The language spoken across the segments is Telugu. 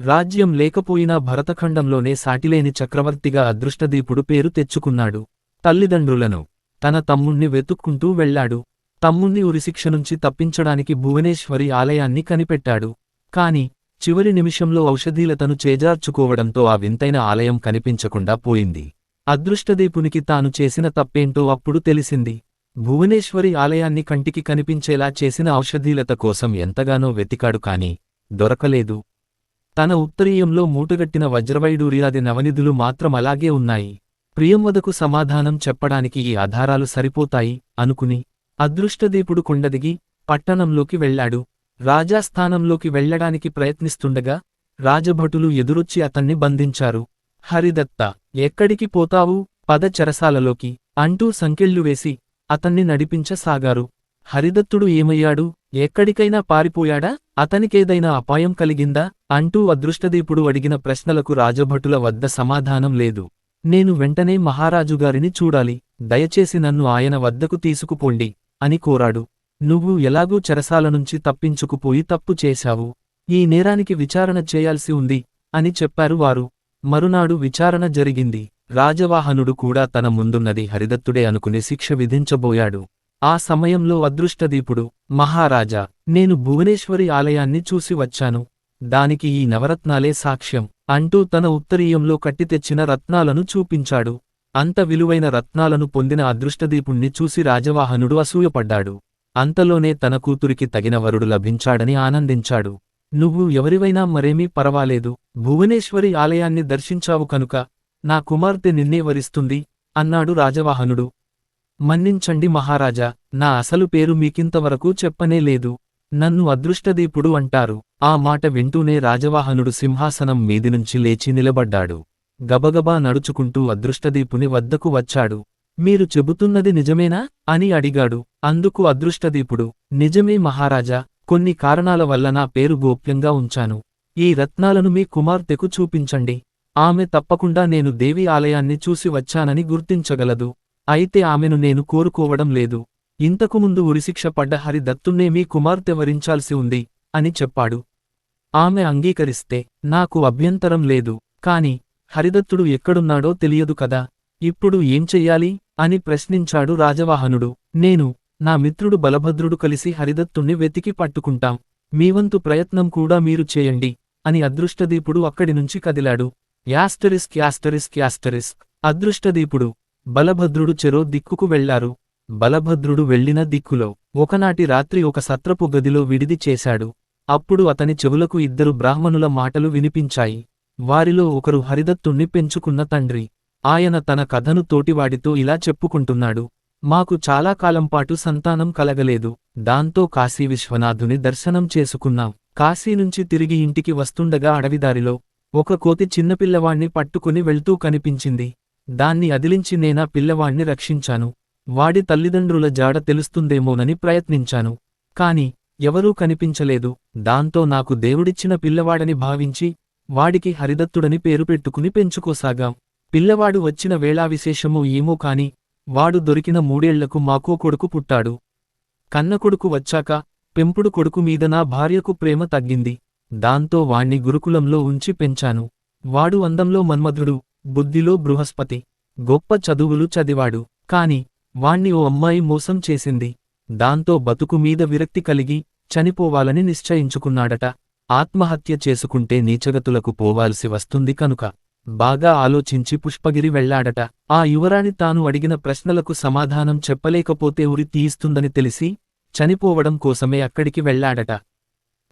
రాజ్యం లేకపోయినా భరతఖండంలోనే సాటిలేని చక్రవర్తిగా అదృష్టదీపుడు పేరు తెచ్చుకున్నాడు. తల్లిదండ్రులను తన తమ్ముణ్ణి వెతుక్కుంటూ వెళ్ళాడు. తమ్ముణ్ణి ఉరిశిక్ష నుంచి తప్పించడానికి భువనేశ్వరి ఆలయాన్ని కనిపెట్టాడు. కాని చివరి నిమిషంలో ఔషధీలతను చేజార్చుకోవడంతో ఆ వింతైన ఆలయం కనిపించకుండా పోయింది. అదృష్టదీపునికి తాను చేసిన తప్పేంటో అప్పుడు తెలిసింది. భువనేశ్వరి ఆలయాన్ని కంటికి కనిపించేలా చేసిన ఔషధీలత కోసం ఎంతగానో వెతికాడు కాని దొరకలేదు. తన ఉత్తరీయంలో మూటగట్టిన వజ్రవైడూర్యాది నవనిధులు మాత్రం అలాగే ఉన్నాయి. ప్రియంవదకు సమాధానం చెప్పడానికి ఈ ఆధారాలు సరిపోతాయి అనుకుని అదృష్టదీపుడు కొండదిగి పట్టణంలోకి వెళ్ళాడు. రాజాస్థానంలోకి వెళ్ళడానికి ప్రయత్నిస్తుండగా రాజభటులు ఎదురొచ్చి అతన్ని బంధించారు. హరిదత్త ఎక్కడికి పోతావు? పద చెరసాలలోకి అంటూ సంకెళ్ళు వేసి అతన్ని నడిపించసాగారు. హరిదత్తుడు ఏమయ్యాడు? ఎక్కడికైనా పారిపోయాడా? అతనికేదైనా అపాయం కలిగిందా? అంటూ అదృష్టదీపుడు అడిగిన ప్రశ్నలకు రాజభటుల వద్ద సమాధానం లేదు. నేను వెంటనే మహారాజుగారిని చూడాలి. దయచేసి నన్ను ఆయన వద్దకు తీసుకుపోండి అని కోరాడు. నువ్వు ఎలాగూ చెరసాల నుంచి తప్పించుకుపోయి తప్పు చేశావు. ఈ నేరానికి విచారణ చేయాల్సి ఉంది అని చెప్పారు వారు. మరునాడు విచారణ జరిగింది. రాజవాహనుడు కూడా తన ముందున్నది హరిదత్తుడే అనుకుని శిక్ష విధించబోయాడు. ఆ సమయంలో అదృష్టదీపుడు మహారాజా నేను భువనేశ్వరి ఆలయాన్ని చూసి వచ్చాను. దానికి ఈ నవరత్నాలే సాక్ష్యం అంటూ తన ఉత్తరీయంలో కట్టితెచ్చిన రత్నాలను చూపించాడు. అంత విలువైన రత్నాలను పొందిన అదృష్టదీపుణ్ణి చూసి రాజవాహనుడు అసూయపడ్డాడు. అంతలోనే తన కూతురికి తగిన వరుడు లభించాడని ఆనందించాడు. నువ్వు ఎవరివైనా మరేమీ పరవాలేదు. భువనేశ్వరి ఆలయాన్ని దర్శించావు కనుక నా కుమార్తె నిన్నే వరిస్తుంది అన్నాడు రాజవాహనుడు. మన్నించండి మహారాజా నా అసలు పేరు మీకింతవరకు చెప్పనే లేదు. నన్ను అదృష్టదీపుడు అంటారు. ఆ మాట వింటూనే రాజవాహనుడు సింహాసనం మీదినుంచి లేచి నిలబడ్డాడు. గబగబా నడుచుకుంటూ అదృష్టదీపుని వద్దకు వచ్చాడు. మీరు చెబుతున్నది నిజమేనా? అని అడిగాడు. అందుకు అదృష్టదీపుడు నిజమే మహారాజా కొన్ని కారణాల వల్ల నా పేరు గోప్యంగా ఉంచాను. ఈ రత్నాలను మీ కుమార్తెకు చూపించండి. ఆమె తప్పకుండా నేను దేవి ఆలయాన్ని చూసి వచ్చానని గుర్తించగలదు. అయితే ఆమెను నేను కోరుకోవడం లేదు. ఇంతకుముందు ఉరిశిక్ష పడ్డ హరిదత్తున్నే మీ కుమార్తె వరించాల్సి ఉంది అని చెప్పాడు. ఆమె అంగీకరిస్తే నాకు అభ్యంతరం లేదు కాని హరిదత్తుడు ఎక్కడున్నాడో తెలియదు కదా ఇప్పుడు ఏం చెయ్యాలి? అని ప్రశ్నించాడు రాజవాహనుడు. నేను నా మిత్రుడు బలభద్రుడు కలిసి హరిదత్తుణ్ణి వెతికి పట్టుకుంటాం. మీవంతు ప్రయత్నం కూడా మీరు చేయండి అని అదృష్టదీపుడు అక్కడి నుంచి కదిలాడు. Asterisk asterisk asterisk. Adrushtadeepudu Balabhadrudu చెరో దిక్కుకు వెళ్ళారు. బలభద్రుడు వెళ్ళిన దిక్కులో ఒకనాటి రాత్రి ఒక సత్రపు గదిలో విడిది చేశాడు. అప్పుడు అతని చెవులకు ఇద్దరు బ్రాహ్మణుల మాటలు వినిపించాయి. వారిలో ఒకరు హరిదత్తుణ్ణి పెంచుకున్న తండ్రి. ఆయన తన కథను తోటివాడితో ఇలా చెప్పుకుంటున్నాడు. మాకు చాలా కాలంపాటు సంతానం కలగలేదు. దాంతో కాశీ విశ్వనాథుని దర్శనం చేసుకున్నాం. కాశీ నుంచి తిరిగి ఇంటికి వస్తుండగా అడవిదారిలో ఒక కోతి చిన్నపిల్లవాణ్ణి పట్టుకుని వెళ్తూ కనిపించింది. దాన్ని అదిలించి నేనా పిల్లవాణ్ణి రక్షించాను. వాడి తల్లిదండ్రుల జాడ తెలుస్తుందేమోనని ప్రయత్నించాను. కాని ఎవరూ కనిపించలేదు. దాంతో నాకు దేవుడిచ్చిన పిల్లవాడని భావించి వాడికి హరిదత్తుడని పేరు పెట్టుకుని పెంచుకోసాగాం. పిల్లవాడు వచ్చిన వేళా విశేషమో ఏమో కాని వాడు దొరికిన మూడేళ్ళకు మాకో కొడుకు పుట్టాడు. కన్న కొడుకు వచ్చాక పెంపుడు కొడుకు మీద నా భార్యకు ప్రేమ తగ్గింది. దాంతో వాణ్ణి గురుకులంలో ఉంచి పెంచాను. వాడు అందంలో మన్మధుడు బుద్ధిలో బృహస్పతి గొప్ప చదువులు చదివాడు. కాని వాణ్ణి ఓ అమ్మాయి మోసం చేసింది. దాంతో బతుకు మీద విరక్తి కలిగి చనిపోవాలని నిశ్చయించుకున్నాడట. ఆత్మహత్య చేసుకుంటే నీచగతులకు పోవాల్సి వస్తుంది కనుక బాగా ఆలోచించి పుష్పగిరి వెళ్ళాడట ఆ యువరాణి తాను అడిగిన ప్రశ్నలకు సమాధానం చెప్పలేకపోతే ఉరి తీయిస్తుందని తెలిసి చనిపోవడం కోసమే అక్కడికి వెళ్ళాడట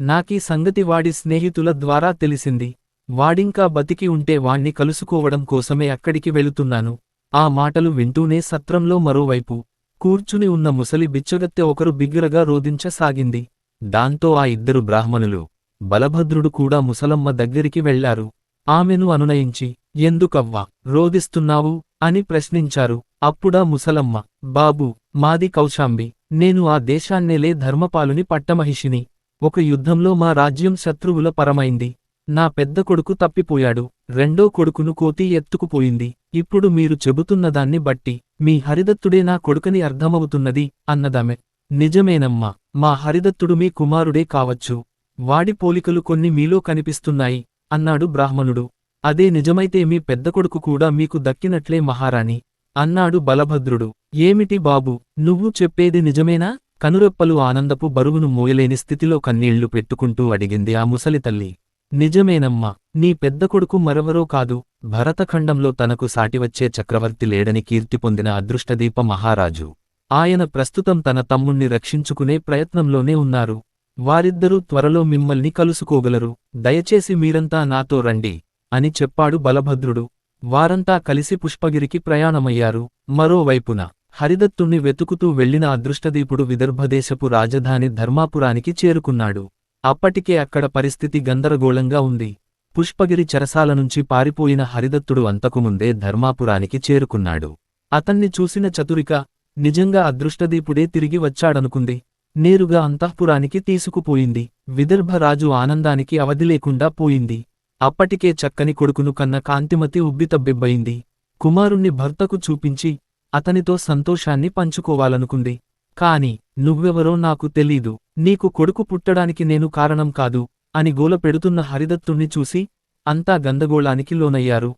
నాకీ సంగతి వాడి స్నేహితుల ద్వారా తెలిసింది. వాడింకా బతికి ఉంటే వాణ్ణి కలుసుకోవడం కోసమే అక్కడికి వెళుతున్నాను. ఆ మాటలు వింటూనే సత్రంలో మరోవైపు కూర్చుని ఉన్న ముసలి బిచ్చగత్తె ఒకరు బిగ్గరగా రోదించసాగింది దాంతో ఆ ఇద్దరు బ్రాహ్మణులు బలభద్రుడు కూడా ముసలమ్మ దగ్గరికి వెళ్ళారు. ఆమెను అనునయించి ఎందుకవ్వా రోదిస్తున్నావు అని ప్రశ్నించారు. అప్పుడా ముసలమ్మ బాబూ మాది కౌశాంబి. నేను ఆ దేశాన్నేలే ధర్మపాలుని పట్టమహిషిని. ఒక యుద్ధంలో మా రాజ్యం శత్రువుల పరమైంది. నా పెద్ద కొడుకు తప్పిపోయాడు. రెండో కొడుకును కోతి ఎత్తుకుపోయింది ఇప్పుడు మీరు చెబుతున్నదాన్ని బట్టి మీ హరిదత్తుడే నా కొడుకని అర్థమవుతున్నది అన్నదామె. నిజమేనమ్మా మా హరిదత్తుడు మీ కుమారుడే కావచ్చు. వాడి పోలికలు కొన్ని మీలో కనిపిస్తున్నాయి అన్నాడు బ్రాహ్మణుడు. అదే నిజమైతే మీ పెద్ద కొడుకు కూడా మీకు దక్కినట్లే మహారాణి అన్నాడు బలభద్రుడు. ఏమిటి బాబు నువ్వు చెప్పేది నిజమేనా? కనురెప్పలు ఆనందపు బరువును మోయలేని స్థితిలో కన్నీళ్ళు పెట్టుకుంటూ అడిగింది ఆ ముసలి తల్లి. నిజమేనమ్మా నీ పెద్ద కొడుకు మరెవరో కాదు. భరతఖండంలో తనకు సాటివచ్చే చక్రవర్తి లేడని కీర్తి పొందిన అదృష్టదీప మహారాజు. ఆయన ప్రస్తుతం తన తమ్ముణ్ణి రక్షించుకునే ప్రయత్నంలోనే ఉన్నారు. వారిద్దరూ త్వరలో మిమ్మల్ని కలుసుకోగలరు. దయచేసి మీరంతా నాతో రండి అని చెప్పాడు బలభద్రుడు. వారంతా కలిసి పుష్పగిరికి ప్రయాణమయ్యారు. మరోవైపున హరిదత్తుణ్ణి వెతుకుతూ వెళ్ళిన అదృష్టదీపుడు విదర్భదేశపు రాజధాని ధర్మాపురానికి చేరుకున్నాడు. అప్పటికే అక్కడ పరిస్థితి గందరగోళంగా ఉంది. పుష్పగిరి చెరసాల నుంచి పారిపోయిన హరిదత్తుడు అంతకుముందే ధర్మాపురానికి చేరుకున్నాడు. అతన్ని చూసిన చతురిక నిజంగా అదృష్టదీపుడే తిరిగి వచ్చాడనుకుంది. నేరుగా అంతఃపురానికి తీసుకుపోయింది. విదర్భరాజు ఆనందానికి అవధి లేకుండా పోయింది. అప్పటికే చక్కని కొడుకును కన్న కాంతిమతి ఉబ్బితబ్బిబ్బయింది. కుమారుణ్ణి భర్తకు చూపించి అతనితో సంతోషాన్ని పంచుకోవాలనుకుంది. కాని నువ్వెవరో నాకు తెలీదు. నీకు కొడుకు పుట్టడానికి నేను కారణం కాదు అని గోల పెడుతున్న హరిదత్తుణ్ణి చూసి అంతా గందగోళానికి లోనయ్యారు.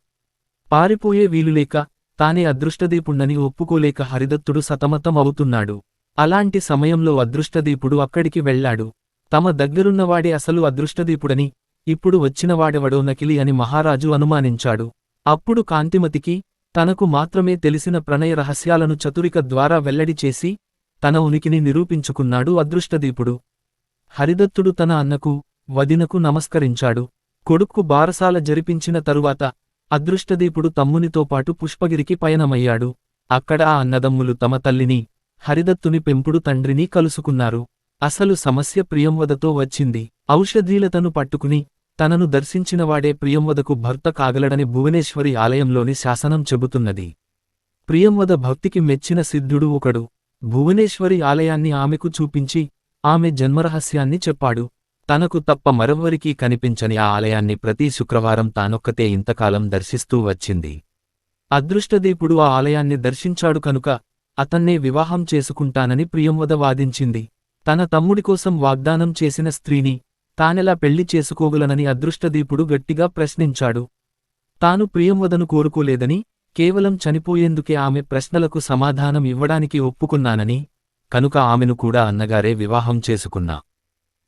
పారిపోయే వీలులేక తానే అదృష్టదీపుణ్ణని ఒప్పుకోలేక హరిదత్తుడు సతమతం అవుతున్నాడు అలాంటి సమయంలో అదృష్టదీపుడు అక్కడికి వెళ్ళాడు. తమ దగ్గరున్నవాడే అసలు అదృష్టదీపుడని ఇప్పుడు వచ్చినవాడెవడో నకిలి అని మహారాజు అనుమానించాడు. అప్పుడు కాంతిమతికి తనకు మాత్రమే తెలిసిన ప్రణయ రహస్యాలను చతురిక ద్వారా వెల్లడి చేసి తన ఉనికిని నిరూపించుకున్నాడు అదృష్టదీపుడు. హరిదత్తుడు తన అన్నకు వదినకు నమస్కరించాడు. కొడుక్కు బారసాల జరిపించిన తరువాత అదృష్టదీపుడు తమ్మునితో పాటు పుష్పగిరికి పయనమయ్యాడు. అక్కడ ఆ అన్నదమ్ములు తమ తల్లిని హరిదత్తుని పెంపుడు తండ్రిని కలుసుకున్నారు. అసలు సమస్య ప్రియంవదతో వచ్చింది. ఔషధీలతను పట్టుకుని తనను దర్శించినవాడే ప్రియంవదకు భర్త కాగలడని భువనేశ్వరి ఆలయంలోని శాసనం చెబుతున్నది. ప్రియంవద భక్తికి మెచ్చిన సిద్ధుడు ఒకడు. భువనేశ్వరి ఆలయాన్ని ఆమెకు చూపించి ఆమె జన్మరహస్యాన్ని చెప్పాడు. తనకు తప్ప మరెవ్వరికీ కనిపించని ఆ ఆలయాన్ని ప్రతి శుక్రవారం తానొక్కతే ఇంతకాలం దర్శిస్తూ వచ్చింది. అదృష్టదీపుడు ఆ ఆలయాన్ని దర్శించాడు కనుక అతన్నే వివాహం చేసుకుంటానని ప్రియంవద వాదించింది. తన తమ్ముడి కోసం వాగ్దానం చేసిన స్త్రీని తానెలా పెళ్ళి చేసుకోగలనని అదృష్టదీపుడు గట్టిగా ప్రశ్నించాడు. తాను ప్రియంవదను కోరుకోలేదని కేవలం చనిపోయేందుకే ఆమె ప్రశ్నలకు సమాధానం ఇవ్వడానికి ఒప్పుకున్నానని కనుక ఆమెను కూడా అన్నగారే వివాహం చేసుకున్నా.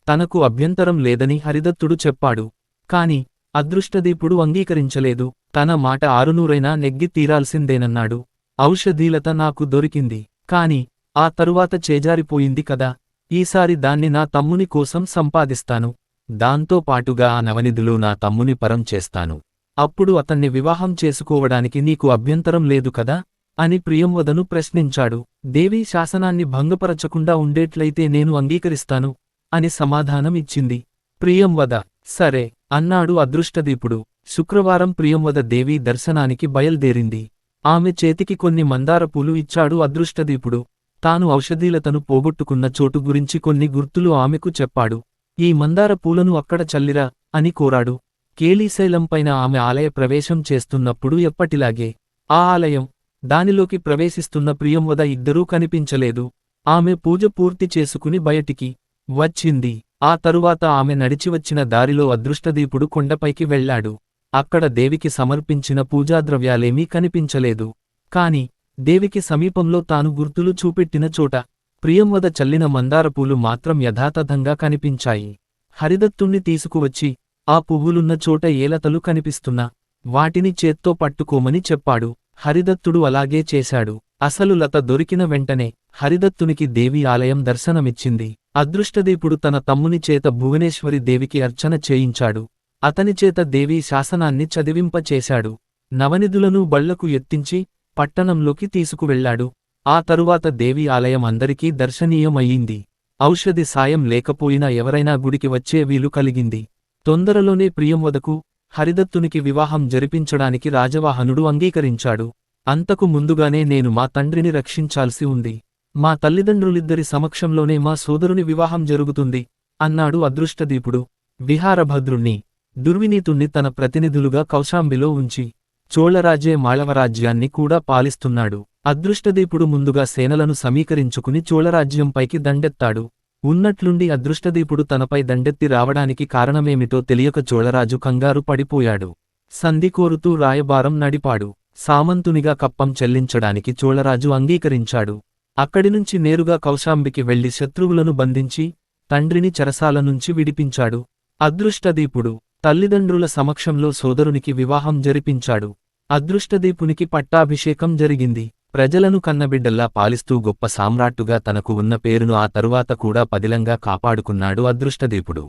తనకు అభ్యంతరం లేదని హరిదత్తుడు చెప్పాడు. కాని అదృష్టదీపుడు అంగీకరించలేదు. తన మాట ఆరునూరైనా నెగ్గి తీరాల్సిందేనన్నాడు. ఔషధీలత నాకు దొరికింది. కాని ఆ తరువాత చేజారిపోయింది కదా. ఈసారి దాన్ని నా తమ్ముని కోసం సంపాదిస్తాను. దాంతో పాటుగా ఆ నవనిధులు నా తమ్ముని పరం చేస్తాను. అప్పుడు అతన్ని వివాహం చేసుకోవడానికి నీకు అభ్యంతరం లేదు కదా? అని ప్రియంవదను ప్రశ్నించాడు. దేవీ శాసనాన్ని భంగపరచకుండా ఉండేట్లయితే నేను అంగీకరిస్తాను అని సమాధానం ఇచ్చింది. ప్రియంవద సరే అన్నాడు అదృష్టదీపుడు. శుక్రవారం ప్రియంవద దేవీ దర్శనానికి బయల్దేరింది. ఆమె చేతికి కొన్ని మందారపూలు ఇచ్చాడు అదృష్టదీపుడు. తాను ఔషధీలతను పోగొట్టుకున్న చోటు గురించి కొన్ని గుర్తులు ఆమెకు చెప్పాడు. ఈ మందార పూలను అక్కడ చల్లిరా అని కోరాడు. కేలీశైలంపైన ఆమె ఆలయ ప్రవేశం చేస్తున్నప్పుడు ఎప్పటిలాగే ఆ ఆలయం దానిలోకి ప్రవేశిస్తున్న ప్రియంవద ఇద్దరూ కనిపించలేదు. ఆమె పూజ పూర్తి చేసుకుని బయటికి వచ్చింది. ఆ తరువాత ఆమె నడిచివచ్చిన దారిలో అదృష్టదీపుడు కొండపైకి వెళ్ళాడు. అక్కడ దేవికి సమర్పించిన పూజాద్రవ్యాలేమీ కనిపించలేదు. కాని దేవికి సమీపంలో తాను గుర్తులు చూపెట్టిన చోట ప్రియంవద చల్లిన మందారపూలు మాత్రం యథాతథంగా కనిపించాయి. హరిదత్తుణ్ణి తీసుకువచ్చి ఆ పువ్వులున్న చోట ఏలతలు కనిపిస్తున్నా వాటిని చేత్తో పట్టుకోమని చెప్పాడు. హరిదత్తుడు అలాగే చేశాడు. అసలు లత దొరికిన వెంటనే హరిదత్తునికి దేవి ఆలయం దర్శనమిచ్చింది. అదృష్టదీపుడు తన తమ్ముని చేత భువనేశ్వరి దేవికి అర్చన చేయించాడు. అతనిచేత దేవీ శాసనాన్ని చదివింపచేశాడు. నవనిధులను బళ్ళకు ఎత్తించి పట్టణంలోకి తీసుకువెళ్ళాడు ఆ తరువాత దేవి ఆలయం అందరికీ దర్శనీయమయ్యింది. ఔషధి సాయం లేకపోయినా ఎవరైనా గుడికి వచ్చే వీలు కలిగింది. తొందరలోనే ప్రియంవదకు హరిదత్తునికి వివాహం జరిపించడానికి రాజవాహనుడు అంగీకరించాడు. అంతకు ముందుగానే నేను మా తండ్రిని రక్షించాల్సి ఉంది. మా తల్లిదండ్రులిద్దరి సమక్షంలోనే మా సోదరుని వివాహం జరుగుతుంది అన్నాడు అదృష్టదీపుడు. విహారభద్రుణ్ణి దుర్వినీతుణ్ణి తన ప్రతినిధులుగా కౌశాంబిలో ఉంచి చోళరాజ్యే మాళవరాజ్యాన్ని కూడా పాలిస్తున్నాడు. అదృష్టదీపుడు ముందుగా సేనలను సమీకరించుకుని చోళరాజ్యంపైకి దండెత్తాడు. ఉన్నట్లుండి అదృష్టదీపుడు తనపై దండెత్తి రావడానికి కారణమేమిటో తెలియక చోళరాజు కంగారు పడిపోయాడు. సంధి కోరుతూ రాయబారం నడిపాడు. సామంతునిగా కప్పం చెల్లించడానికి చోళరాజు అంగీకరించాడు. అక్కడినుంచి నేరుగా కౌశాంబికి వెళ్ళి శత్రువులను బంధించి తండ్రిని చెరసాల నుంచి విడిపించాడు. అదృష్టదీపుడు తల్లిదండ్రుల సమక్షంలో సోదరునికి వివాహం జరిపించాడు. అదృష్టదీపునికి పట్టాభిషేకం జరిగింది. ప్రజలను కన్నబిడ్డల్లా పాలిస్తూ గొప్ప సామ్రాట్టుగా తనకు ఉన్న పేరును ఆ తరువాత కూడా పదిలంగా కాపాడుకున్నాడు అదృష్టదీపుడు.